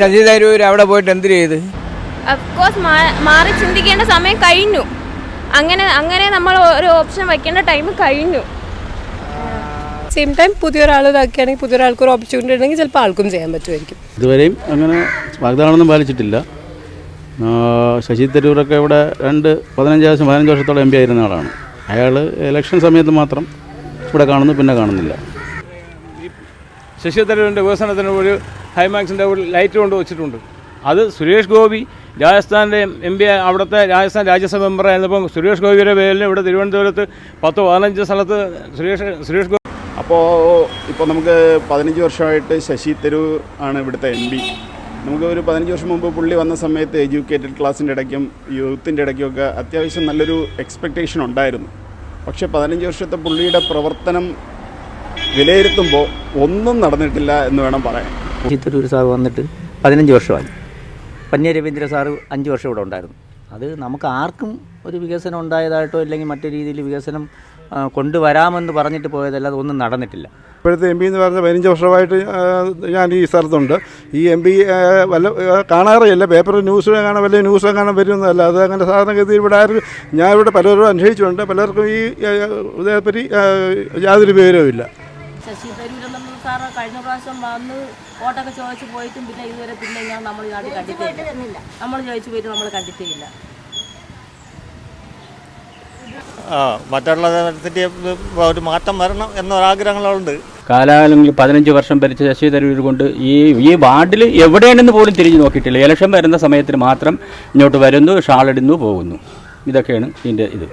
ശശി തരൂർ അവിടെ പോയിട്ട് എന്ത് ചെയ്ത്? അഫ്കോഴ്സ് മാറി ചിന്തിക്കേണ്ട സമയം കഴിഞ്ഞു. അങ്ങനെ അങ്ങനെ നമ്മൾ ഒരു ഓപ്ഷൻ വെക്കേണ്ട ടൈം കഴിഞ്ഞു. സെയിം ടൈം പുതിയൊരാൾ ഇതാക്കുകയാണെങ്കിൽ പുതിയൊരാൾക്ക് ഒരു ഓപ്പർച്യൂണിറ്റി ഉണ്ടെങ്കിൽ ചിലപ്പോൾ ആൾക്കും ചെയ്യാൻ പറ്റുമായിരിക്കും. ഇതുവരെയും അങ്ങനെ വാഗ്ദാനമൊന്നും പാലിച്ചിട്ടില്ല. ശശി തരൂരൊക്കെ ഇവിടെ രണ്ട് പതിനഞ്ച് വർഷം പതിനഞ്ച് വർഷത്തോളം എം പി ആയിരുന്ന ആളാണ്. അയാൾ ഇലക്ഷൻ സമയത്ത് മാത്രം ഇവിടെ കാണുന്നു പിന്നെ കാണുന്നില്ല. ശശി തരൂരിന്റെ വികസനത്തിന് ഒരു ഹൈമാക്സിന്റെ ഒരു ലൈറ്റ് കൊണ്ട് വെച്ചിട്ടുണ്ട്. അത് സുരേഷ് ഗോപി രാജസ്ഥാന്റെ എം പി അവിടുത്തെ രാജസ്ഥാൻ രാജ്യസഭ മെമ്പറായിരുന്നപ്പം സുരേഷ് ഗോപിയുടെ പേരിൽ ഇവിടെ തിരുവനന്തപുരത്ത് പത്ത് പതിനഞ്ച് സ്ഥലത്ത് സുരേഷ് സുരേഷ് ഗോപി അപ്പോൾ ഇപ്പോൾ നമുക്ക് പതിനഞ്ച് വർഷമായിട്ട് ശശി തരൂർ ആണ് ഇവിടുത്തെ എം പി നമുക്ക് ഒരു പതിനഞ്ച് വർഷം മുമ്പ് പുള്ളി വന്ന സമയത്ത് എഡ്യൂക്കേറ്റഡ് ക്ലാസ്സിന്റെ ഇടയ്ക്കും യൂത്തിന്റെ ഇടയ്ക്കുമൊക്കെ അത്യാവശ്യം നല്ലൊരു എക്സ്പെക്റ്റേഷൻ ഉണ്ടായിരുന്നു. പക്ഷേ പതിനഞ്ച് വർഷത്തെ പുള്ളിയുടെ പ്രവർത്തനം വിലയിരുത്തുമ്പോൾ ഒന്നും നടന്നിട്ടില്ല എന്ന് വേണം പറയാൻ. ചിത്തൂർ സാർ വന്നിട്ട് പതിനഞ്ച് വർഷമായി. പന്നിയ രവീന്ദ്ര സാറ് അഞ്ച് വർഷം ഇവിടെ ഉണ്ടായിരുന്നു. അത് നമുക്ക് ആർക്കും ഒരു വികസനം ഉണ്ടായതായിട്ടോ അല്ലെങ്കിൽ മറ്റു രീതിയിൽ വികസനം കൊണ്ടുവരാമെന്ന് പറഞ്ഞിട്ട് പോയതല്ല ഒന്നും നടന്നിട്ടില്ല. ഇപ്പോഴത്തെ എം പി എന്ന് പറഞ്ഞ പതിനഞ്ച് വർഷമായിട്ട് ഞാൻ ഈ സ്ഥലത്തുണ്ട്. ഈ എം പി വല്ല കാണാറില്ല കാണാറേയില്ല. പേപ്പർ ന്യൂസ് കാണാൻ വല്ല ന്യൂസ് കാണാൻ വരുന്നതല്ല. അത് അങ്ങനെ സാധാരണഗതി ഇവിടെ ആരും ഞാൻ ഇവിടെ പലരും അന്വേഷിച്ചിട്ടുണ്ട് പലർക്കും ഈ ഇതേപ്പറ്റി യാതൊരു വിവരവും ഇല്ല ശശി തരൂരെന്ന സാറ് കഴിഞ്ഞ പ്രാവശ്യം വന്ന് വോട്ടൊക്കെ ചോദിച്ചു പോയിട്ടും പിന്നെ ഇതുവരെ പിന്നെ ഞാൻ നമ്മൾ ഈ നാട്ടിൽ കണ്ടിട്ടില്ല നമ്മൾ ചോദിച്ചു പോയിട്ട് നമ്മൾ കണ്ടിട്ടേയില്ല ആ മറ്റുള്ളതിന്റെ ഒരു മാറ്റം വരണം എന്നൊരാഗ്രഹങ്ങളുണ്ട്. കാലാകാലങ്ങളിൽ പതിനഞ്ച് വർഷം ഭരിച്ച ശശി തരൂർ കൊണ്ട് ഈ ഈ വാർഡിൽ എവിടെയാണെന്ന് പോലും തിരിഞ്ഞു നോക്കിയിട്ടില്ല. ഇലക്ഷൻ വരുന്ന സമയത്തിന് മാത്രം ഇങ്ങോട്ട് വരുന്നു ഷാളിടുന്നു പോകുന്നു. ഇതൊക്കെയാണ് ഇതിന്റെ ഇത്.